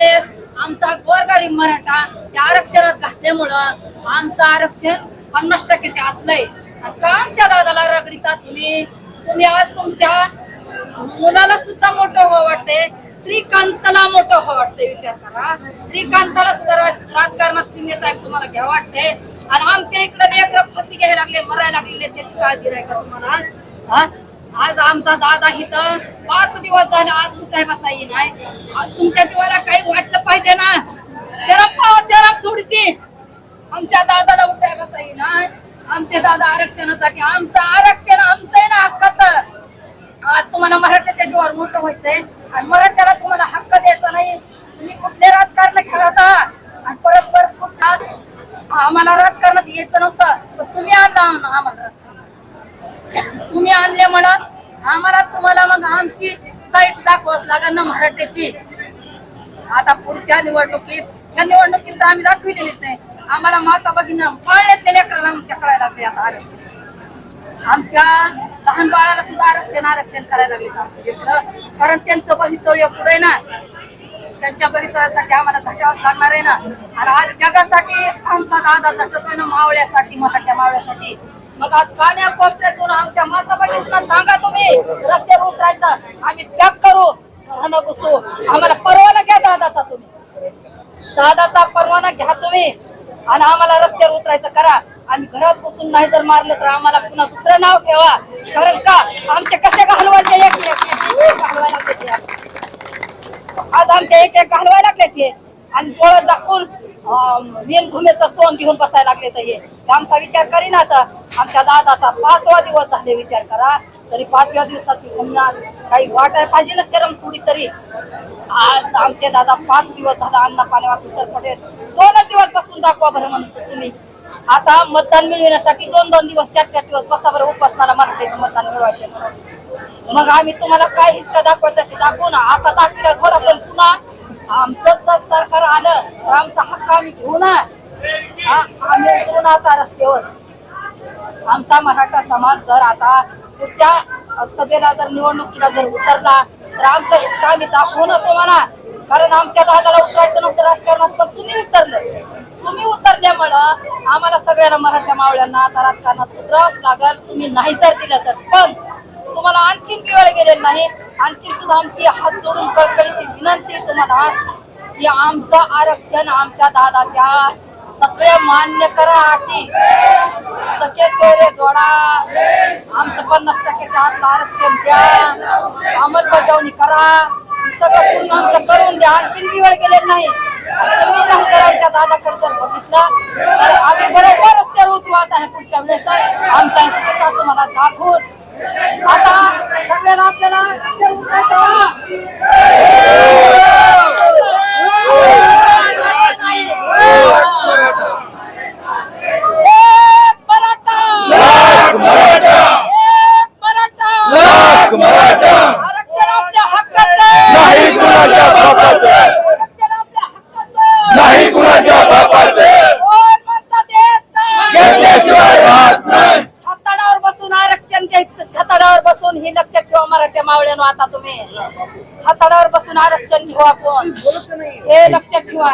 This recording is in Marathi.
वेळेस आमचा गोरगरीब मराठा त्या आरक्षणात घातल्यामुळं आमचं आरक्षण पन्नास टक्क्याच्या आतलंय आणि का आमच्या दादाला रगडीता तुम्ही? तुम्ही आज तुमच्या मुलाला सुद्धा मोठं व्हावं वाटते श्रीकांतला मोठं व्हावं वाटते विचार करा. श्रीकांताला सुद्धा राज- राजकारणात शिंदे साहेब तुम्हाला घ्यावं वाटते आणि आमच्या इकडे लेकर फाशी घ्यायला लागले मरायला लागलेले त्याची काळजी नाही का तुम्हाला? हा? आज आमचा दादा इथं पाच दिवस झाले आज उठाय बसाई नाही. आज तुमच्या जीवाला काही वाटलं पाहिजे ना? शराब पाव शरम थोडीशी. आमच्या दादाला उठाय बसाई नाही. आमचे दादा आरक्षणासाठी आमचं आरक्षण आमचं आहे ना हक्काचं. आज तुम्हाला मराठ्याच्या जीवावर मोठं व्हायचंय. आणि मराठ्याला तुम्हाला हक्क द्यायचा नाही. तुम्ही कुठले राजकारण खेळता? आणि परत परत कुठला आम्हाला राजकारणात यायचं नव्हतं. तर तुम्ही आणला आम्हाला राजकारण. तुम्ही आणले म्हणत आम्हाला तुम्हाला मग आमची साईट दाखवाच लागेल ना मराठीची. आता पुढच्या निवडणुकीत ह्या निवडणुकीत तर आम्ही दाखविलेलीच आहे. आम्हाला माता भगिनी पाळण्यातल्या लेकराला आमच्या कळायला लागले आता आरक्षण. आमच्या लहान बाळाला सुद्धा आरक्षण आरक्षण करायला लागले आमचे लेकरं. कारण त्यांचं भवितव्य पुढे ना. त्यांच्या भवितव्यासाठी आम्हाला झटावंच लागणार आहे ना. आणि आज जगासाठी आमचा दादा झटतोय ना मावळ्यासाठी मराठ्या मावळ्यासाठी. मग आज गाण्या कोपऱ्यातून आमच्या माता भगिनींना सांगा तुम्ही रस्त्यावर उतरायचं आम्ही पॅक करू घरानं घुसू. आम्हाला परवाना घ्या दादाचा तुम्ही. दादाचा परवाना घ्या तुम्ही. आणि आम्हाला रस्त्यावर उतरायचं करा. आणि घरात बसून नाही जर मारलं तर आम्हाला पुन्हा दुसरं नाव ठेवा. कारण का? आमचे कसे घालवायचे? एक एक घालवायला आज आमच्या एक एक घालवायला आणि डोळं दाखवून मेन घुमेचं सोन घेऊन बसायला लागले तर हे. आमचा विचार करीन आता. आमच्या दादाचा पाचवा दिवस झाले विचार करा. तरी पाचव्या दिवसाची घुमणार काही वाटायला पाहिजे ना शरम थोडी तरी. आज आमचे दादा पाच दिवस झाला अन्न पाण्यावर उतर पडेल दोनच दिवस बसून दाखवा बरं म्हणून तुम्ही. आता मतदान मिळवण्यासाठी दोन दोन दिवस चार चार दिवस बसा बरं उपासनाला मराठीचं मतदान मिळवायचे. म्हणून मग आम्ही तुम्हाला काय हिसका दाखवायचा ते दाखवू ना. आता दाखविला थोडा पण पुन्हा आमचं जर सरकार आलं तर आमचा हक्क आम्ही घेऊ ना. आम्ही उतरू आता रस्त्यावर. आमचा मराठा समाज जर आता पुढच्या सभेला जर निवडणुकीला जर उतरला तर आमचा हिस्सा आम्ही दाखवू ना म्हणा कारण आमच्या दादाला उतरायचं नव्हतं राजकारणात पण तुम्ही उतरलं. तुम्ही उतरल्यामुळं आम्हाला सगळ्यांना मराठा मावळ्यांना आता राजकारणात उतरावंच लागल. तुम्ही नाही जर दिलं तर. पण तुम्हाला आणखीन वेळ गेलेला नाही. आणखी सुद्धा आमची हात जोडून कळकळीची विनंती आहे तुम्हाला. की आमचं आरक्षण आमच्या दादाच्या सगळे मान्य करा अटी सखे सोयरे जोडा. आमचं पन्नास टक्क्याच्या आतलं आरक्षण द्या. अंमलबजावणी करा. सगळं पूर्ण आमचं करून द्या. आणखीन वेळ गेलेला नाही. तुम्ही नाही जर आमच्या दादाकडे जर बघितलं तर आम्ही बरोबर रस्त्यावर उतरू आता पुढच्या वेळेस. आमचा तुम्हाला दाखवूच. आता सगळ्यांना आपल्याला रस्त्यावर उतरायचं एक मराठा लाख मराठा एक मराठा लाख मराठा आरक्षण आपल्या हक्काचं नाही कुणाच्या बापाचं आरक्षण आपल्या हक्काचं नाही कुणाच्या बापाचं कोण म्हणता देत नाही घेतल्याशिवाय राहत नाही छताडावर बसून आरक्षण घ्यायचं छताडावर बसून हे लक्षात ठेवा मराठ्या मावळ्यानं आता तुम्ही छताडावर बसून आरक्षण घेऊ आपण. हे लक्षात ठेवा.